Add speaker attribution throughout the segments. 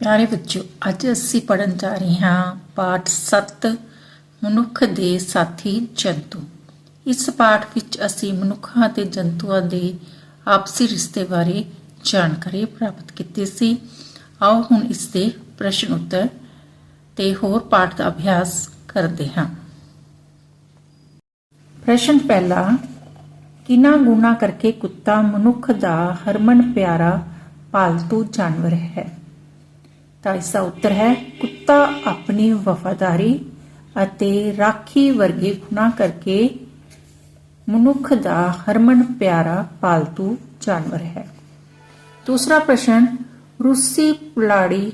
Speaker 1: ਪਿਆਰੇ ਬੱਚਿਓ ਅੱਜ ਅਸੀਂ ਪੜਨ ਜਾ ਰਹੇ ਹਾਂ ਪਾਠ 7 ਮਨੁੱਖ ਦੇ ਸਾਥੀ ਜੰਤੂ। ਇਸ ਪਾਠ ਵਿੱਚ ਅਸੀਂ ਮਨੁੱਖਾਂ ਅਤੇ ਜੰਤੂਆਂ ਦੇ ਆਪਸੀ ਰਿਸ਼ਤੇ ਬਾਰੇ ਜਾਣਕਾਰੀ ਪ੍ਰਾਪਤ ਕੀਤੀ ਸੀ। ਆਓ ਹੁਣ ਇਸ ਦੇ ਪ੍ਰਸ਼ਨ ਉੱਤਰ ਤੇ ਹੋਰ ਪਾਠ ਦਾ ਅਭਿਆਸ ਕਰਦੇ ਹਾਂ। ਪ੍ਰਸ਼ਨ ਪਹਿਲਾ, ਕਿੰਨਾ ਗੁਣਾ ਕਰਕੇ ਕੁੱਤਾ ਮਨੁੱਖ ਦਾ ਹਰਮਨ ਪਿਆਰਾ ਪਾਲਤੂ ਜਾਨਵਰ ਹੈ? ਤਾਂ ਇਸ ਦਾ ਉੱਤਰ ਹੈ, ਕੁੱਤਾ ਆਪਣੀ ਵਫਾਦਾਰੀ ਅਤੇ ਰਾਖੀ ਵਰਗੇ ਗੁਣਾ ਕਰਕੇ ਮਨੁੱਖ ਦਾ ਹਰਮਨ ਪਿਆਰਾ ਪਾਲਤੂ ਜਾਨਵਰ ਹੈ। ਦੂਸਰਾ ਪ੍ਰਸ਼ਨ, ਰੂਸੀ ਪੁਲਾੜੀ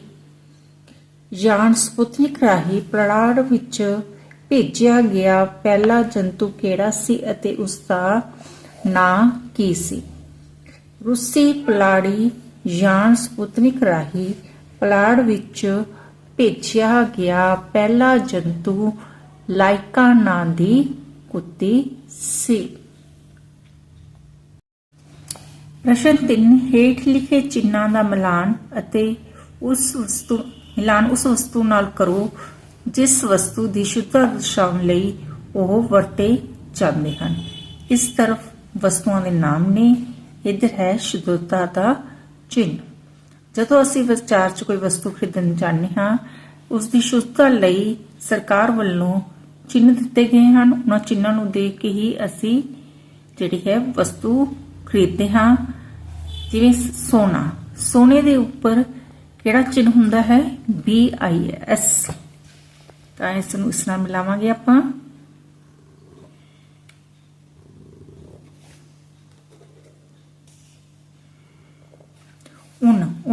Speaker 1: ਯਾਨ ਸਪੁਤਨਿਕ ਰਾਹੀਂ ਪਲਾੜ ਵਿੱਚ ਭੇਜਿਆ ਗਿਆ ਪਹਿਲਾ ਜੰਤੂ ਕਿਹੜਾ ਸੀ ਅਤੇ ਉਸ ਦਾ ਨਾਂ ਕੀ ਸੀ? ਰੂਸੀ ਪਲਾੜੀ ਯਾਨ ਸਪੁਤਨਿਕ ਰਾਹੀਂ ਪੁਲਾੜ ਵਿੱਚ ਭੇਜਿਆ ਗਿਆ ਪਹਿਲਾ ਜੰਤੂ ਲਾਇਕਾ ਨਾਂ ਦੀ ਕੁੱਤੀ ਸੀ। ਪ੍ਰਸ਼ਨ 3 ਹੇਠ ਲਿਖੇ ਚਿੰਨ੍ਹਾਂ ਦਾ ਮਿਲਾਨ ਅਤੇ ਉਸ ਵਸਤੂ, ਮਿਲਾਨ ਉਸ ਵਸਤੂ ਨਾਲ ਕਰੋ, ਜਿਸ ਵਸਤੂ ਦੀ ਸ਼ੁੱਧਤਾ ਦਰਸਾਉਣ ਲਈ ਉਹ ਵਰਤੇ ਜਾਂਦੇ ਹਨ। ਇਸ ਤਰਫ ਵਸਤੂਆਂ ਦੇ ਨਾਮ ਨੇ, ਇਧਰ ਹੈ ਸ਼ੁੱਧਤਾ ਦਾ ਚਿੰਨ੍ਹ। ਜਦੋਂ ਅਸੀਂ ਵਿਚਾਰ 'ਚ ਕੋਈ ਵਸਤੂ ਖਰੀਦਣ ਜਾਂਦੇ ਹਾਂ ਉਸ ਦੀ ਸ਼ੁੱਧਤਾ ਲਈ ਸਰਕਾਰ ਵੱਲੋਂ ਚਿੰਨ੍ਹ ਦਿੱਤੇ ਗਏ ਹਨ। ਉਹਨਾਂ ਚਿੰਨਾਂ ਨੂੰ ਦੇਖ ਕੇ ਹੀ ਅਸੀਂ ਜਿਹੜੀ ਹੈ ਵਸਤੂ ਖਰੀਦਦੇ ਹਾਂ। ਜਿਵੇਂ ਸੋਨਾ। ਸੋਨੇ ਦੇ ਉੱਪਰ ਕਿਹੜਾ ਚਿੰਨ੍ਹ ਹੁੰਦਾ ਹੈ? B I S ਤਾਂ ਇਸ ਨੂੰ ਇਸ ਨਾਲ ਮਿਲਾਵਾਂਗੇ ਆਪਾਂ।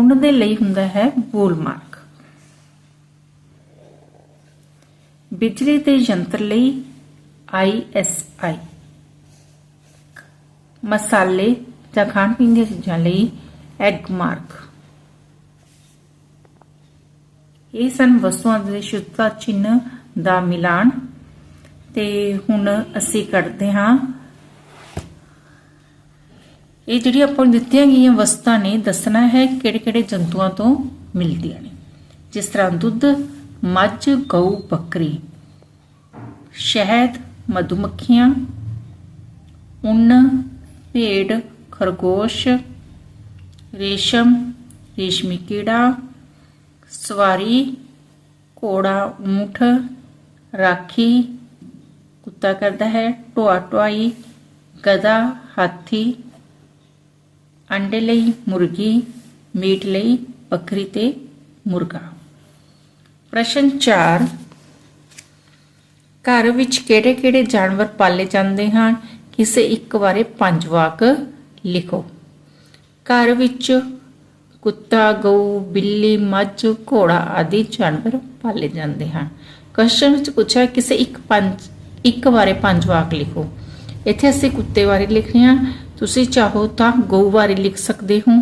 Speaker 1: ਉਨ ਦੇ ਲਈ ਹੁੰਦਾ ਹੈ ਬੋਲ ਮਾਰਕ ਬਿਜਲੀ ਦੇ ਯੰਤਰ ਲਈ ISI ਮਸਾਲੇ ਜਾਂ ਖਾਣ ਪੀਣ ਦੀਆਂ ਚੀਜ਼ਾਂ ਲਈ ਐਗ ਮਾਰਕ ਇਹ ਸਨ ਵਸਤੂਆਂ ਦੇ ਸ਼ੁੱਧਤਾ ਚਿੰਨ੍ਹ ਦਾ ਮਿਲਾਨ। ਤੇ ਹੁਣ ਅਸੀਂ ਕੱਢਦੇ ਹਾਂ ਇਹ ਜਿਹੜੀ ਆਪਾਂ ਨੂੰ ਦਿੱਤੀਆਂ ਗਈਆਂ ਵਸਤਾਂ ਨੇ, ਦੱਸਣਾ ਹੈ ਕਿਹੜੇ-ਕਿਹੜੇ ਜੰਤੂਆਂ ਤੋਂ ਮਿਲਦੀਆਂ ਨੇ। ਜਿਸ ਤਰ੍ਹਾਂ ਦੁੱਧ, ਮੱਝ, ਗਊ, ਬੱਕਰੀ, ਸ਼ਹਿਦ, ਮਧੂਮੱਖੀਆਂ, ਉੱਨ, ਭੇਡ, ਖਰਗੋਸ਼, ਰੇਸ਼ਮ, ਰੇਸ਼ਮੀ ਕੀੜਾ, ਸਵਾਰੀ, ਘੋੜਾ, ਊਂਠ, ਰਾਖੀ, ਕੁੱਤਾ ਕਰਦਾ ਹੈ ਟੋਆ ਟੋਆਈ ਗਧਾ, ਹਾਥੀ ਅੰਡੇ ਲਈ, ਮੁਰਗੀ, ਮੀਟ ਲਈ, ਬੱਕਰੀ ਤੇ ਮੁਰਗਾ। ਪ੍ਰਸ਼ਨ 4 ਘਰ ਵਿੱਚ ਕਿਹੜੇ-ਕਿਹੜੇ ਜਾਨਵਰ ਪਾਲੇ ਜਾਂਦੇ ਹਨ? ਕਿਸੇ ਇੱਕ ਬਾਰੇ ਪੰਜ ਵਾਕ ਲਿਖੋ। ਘਰ ਵਿੱਚ ਕੁੱਤਾ, ਗਊ, ਬਿੱਲੀ, ਮੱਝ, ਘੋੜਾ ਆਦਿ ਜਾਨਵਰ ਪਾਲੇ ਜਾਂਦੇ ਹਨ। ਕੁਐਸਚਨ ਵਿੱਚ ਪੁੱਛਿਆ, ਕਿਸੇ ਇੱਕ ਪੰਜ, ਇੱਕ ਬਾਰੇ ਪੰਜ ਵਾਕ ਲਿਖੋ। ਇੱਥੇ ਅਸੀਂ ਕੁੱਤੇ ਬਾਰੇ ਲਿਖ ਰਹੇ ਹਾਂ। ਤੁਸੀਂ ਚਾਹੋ ਤਾਂ ਗਊ ਬਾਰੇ ਲਿਖ ਸਕਦੇ ਹੋ,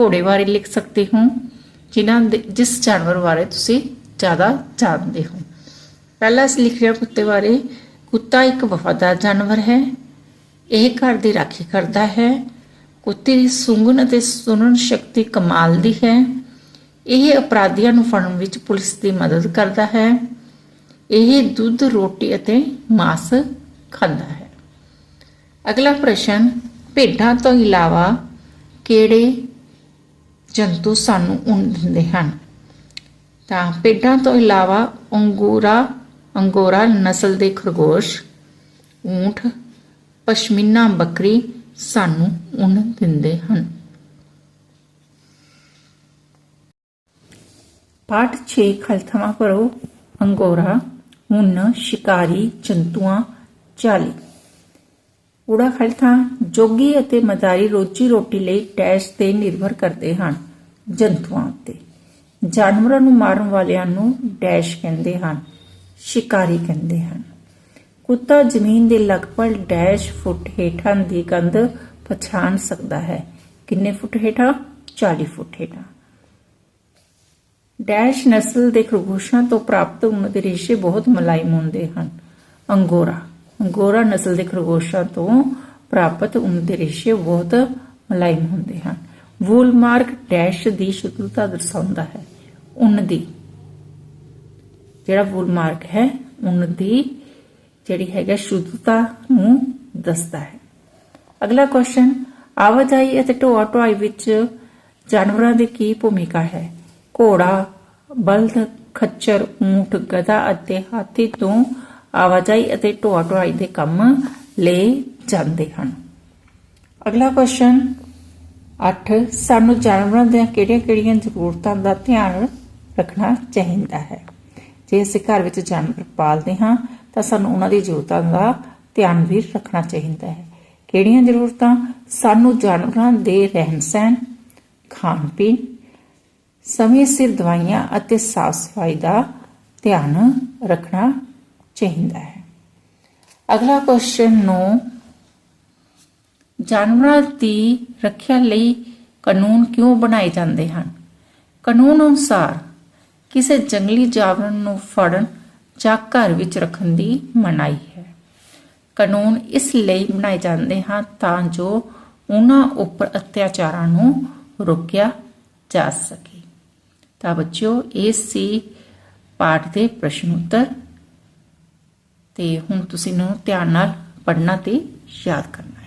Speaker 1: ਘੋੜੇ ਬਾਰੇ ਲਿਖ ਸਕਦੇ ਹੋ, ਜਿਨ੍ਹਾਂ ਦੇ, ਜਿਸ ਜਾਨਵਰ ਬਾਰੇ ਤੁਸੀਂ ਜ਼ਿਆਦਾ ਜਾਣਦੇ ਹੋ। ਪਹਿਲਾ ਅਸੀਂ ਲਿਖ ਰਹੇ ਹਾਂ ਕੁੱਤੇ ਬਾਰੇ, ਕੁੱਤਾ ਇੱਕ ਵਫਾਦਾਰ ਜਾਨਵਰ ਹੈ, ਇਹ ਘਰ ਦੀ ਰਾਖੀ ਕਰਦਾ ਹੈ, ਕੁੱਤੇ ਦੀ ਸੁੰਘਣ ਅਤੇ ਸੁਣਨ ਸ਼ਕਤੀ ਕਮਾਲ ਦੀ ਹੈ, ਇਹ ਅਪਰਾਧੀਆਂ ਨੂੰ ਫੜਨ ਵਿੱਚ ਪੁਲਿਸ ਦੀ ਮਦਦ ਕਰਦਾ ਹੈ, ਇਹ ਦੁੱਧ, ਰੋਟੀ ਅਤੇ ਮਾਸ ਖਾਂਦਾ ਹੈ। ਅਗਲਾ ਪ੍ਰਸ਼ਨ ਭੇਡਾਂ ਤੋਂ ਇਲਾਵਾ ਕਿਹੜੇ ਜੰਤੂ ਸਾਨੂੰ ਉੱਨ ਦਿੰਦੇ ਹਨ? ਤਾਂ ਭੇਡਾਂ ਤੋਂ ਇਲਾਵਾ ਅੰਗੂਰਾ, ਅੰਗੋਰਾ, ਨਸਲ ਦੇ ਖਰਗੋਸ਼, ਊਂਠ, ਪਸ਼ਮੀਨਾ ਬੱਕਰੀ ਸਾਨੂੰ ਉੱਨ ਦਿੰਦੇ ਹਨ। ਪਾਠ 6 ਖਲਥਮਾ ਕਰੋ ਅੰਗੋਰਾ ਉੱਨ ਸ਼ਿਕਾਰੀ, ਜੰਤੂਆਂ, ਚਾਲੀ। ਊੜਾ ਖਲਥਾ ਜੋਗੀ ਅਤੇ ਮਦਾਰੀ ਰੋਜੀ ਰੋਟੀ ਲਈ ਡੈਸ਼ ਤੇ ਨਿਰਭਰ ਕਰਦੇ ਹਨ। ਜੰਤੂਆਂ ਉੱਤੇ। ਜਾਨਵਰਾਂ ਨੂੰ ਮਾਰਨ ਵਾਲਿਆਂ ਨੂੰ ਡੈਸ਼ ਕਹਿੰਦੇ ਹਨ, ਸ਼ਿਕਾਰੀ ਕਹਿੰਦੇ ਹਨ। ਕੁੱਤਾ ਜ਼ਮੀਨ ਦੇ ਲਗਭਗ ਡੈਸ਼ ਫੁੱਟ ਹੇਠਾਂ ਦੀ ਕੰਧ ਪਛਾਣ ਸਕਦਾ ਹੈ। ਕਿੰਨੇ ਫੁੱਟ ਹੇਠਾਂ? 40 ਫੁੱਟ ਹੇਠਾਂ। ਡੈਸ਼ ਨਸਲ ਦੇ ਖਰਗੋਸ਼ਾਂ ਤੋਂ ਪ੍ਰਾਪਤ ਉੱਨ ਦੇ ਰੇਸ਼ੇ ਬਹੁਤ ਮਲਾਇਮ ਹੁੰਦੇ ਹਨ। ਅੰਗੋਰਾ। ਅੰਗੋਰਾ ਨਸਲ ਦੇ ਖਰਗੋਸ਼ਾਂ ਤੋਂ ਪ੍ਰਾਪਤ ਉੱਨ ਦੇ ਰੇਸ਼ੇ ਬਹੁਤ ਮਲਾਇਮ ਹੁੰਦੇ ਹਨ। ਵੂਲ ਮਾਰਕ ਡੈਸ਼ ਦੀ ਸ਼ੁੱਧਤਾ ਦਰਸਾਉਂਦਾ ਹੈ। ਉੱਨ ਦੀ ਜਿਹੜਾ ਵੂਲ ਮਾਰਕ ਹੈ, ਉੱਨ ਦੀ ਜਿਹੜੀ ਹੈਗਾ ਸ਼ੁੱਧਤਾ ਨੂੰ ਦੱਸਦਾ ਹੈ। ਅਗਲਾ ਕੁਐਸਚਨ ਆਵਾਜਾਈ ਅਤੇ ਢੋਆ ਢੋਆਈ ਵਿੱਚ ਜਾਨਵਰਾਂ ਦੀ ਕੀ ਭੂਮਿਕਾ ਹੈ? ਘੋੜਾ, ਬਲਦ, ਖੱਚਰ, ਊਂਠ, ਗਧਾ ਅਤੇ ਹਾਥੀ ਤੋਂ ਆਵਾਜਾਈ ਅਤੇ ਢੋਆ ਢੁਆਈ ਦੇ ਕੰਮ ਲਏ ਜਾਂਦੇ ਹਨ। ਅਗਲਾ ਕੁਐਸਚਨ 8 ਸਾਨੂੰ ਜਾਨਵਰਾਂ ਦੀਆਂ ਕਿਹੜੀਆਂ-ਕਿਹੜੀਆਂ ਜ਼ਰੂਰਤਾਂ ਦਾ ਧਿਆਨ ਰੱਖਣਾ ਚਾਹੀਦਾ ਹੈ? ਜੇ ਅਸੀਂ ਘਰ ਵਿੱਚ ਜਾਨਵਰ ਪਾਲਦੇ ਹਾਂ, ਤਾਂ ਸਾਨੂੰ ਉਹਨਾਂ ਦੀ ਜ਼ਰੂਰਤਾਂ ਦਾ ਧਿਆਨ ਵੀ ਰੱਖਣਾ ਚਾਹੀਦਾ ਹੈ। ਕਿਹੜੀਆਂ ਜ਼ਰੂਰਤਾਂ? ਸਾਨੂੰ ਜਾਨਵਰਾਂ ਦੇ ਰਹਿਣ-ਸਹਿਣ ਖਾਣ ਪੀਣ ਸਮੇਂ ਸਿਰ ਦਵਾਈਆਂ ਅਤੇ ਸਾਫ਼ ਸਫ਼ਾਈ ਦਾ ਧਿਆਨ ਰੱਖਣਾ ਚਾਹੀਦਾ ਹੈ। ਅਗਲਾ ਕੁਐਸਚਨ 9 ਜਾਨਵਰਾਂ ਦੀ ਰੱਖਿਆ ਲਈ ਕਾਨੂੰਨ ਕਿਉਂ ਬਣਾਏ ਜਾਂਦੇ ਹਨ? ਕਾਨੂੰਨ ਅਨੁਸਾਰ ਕਿਸੇ ਜੰਗਲੀ ਜਾਨਵਰ ਨੂੰ ਫੜਨ ਜਾਂ ਘਰ ਵਿੱਚ ਰੱਖਣ ਦੀ ਮਨਾਹੀ ਹੈ। ਕਾਨੂੰਨ ਇਸ ਲਈ ਬਣਾਏ ਜਾਂਦੇ ਹਨ ਤਾਂ ਜੋ ਉਹਨਾਂ ਉੱਪਰ ਅਤਿਆਚਾਰਾਂ ਨੂੰ ਰੋਕਿਆ ਜਾ ਸਕੇ। ਤਾਂ ਬੱਚਿਓ, ਇਹ ਸੀ ਪਾਠ ਦੇ ਪ੍ਰਸ਼ਨ ਉੱਤਰ ਤੇ ਹੁਣ ਤੁਸੀਂ ਨੂੰ ਧਿਆਨ ਨਾਲ ਪੜ੍ਹਨਾ ਤੇ ਯਾਦ ਕਰਨਾ।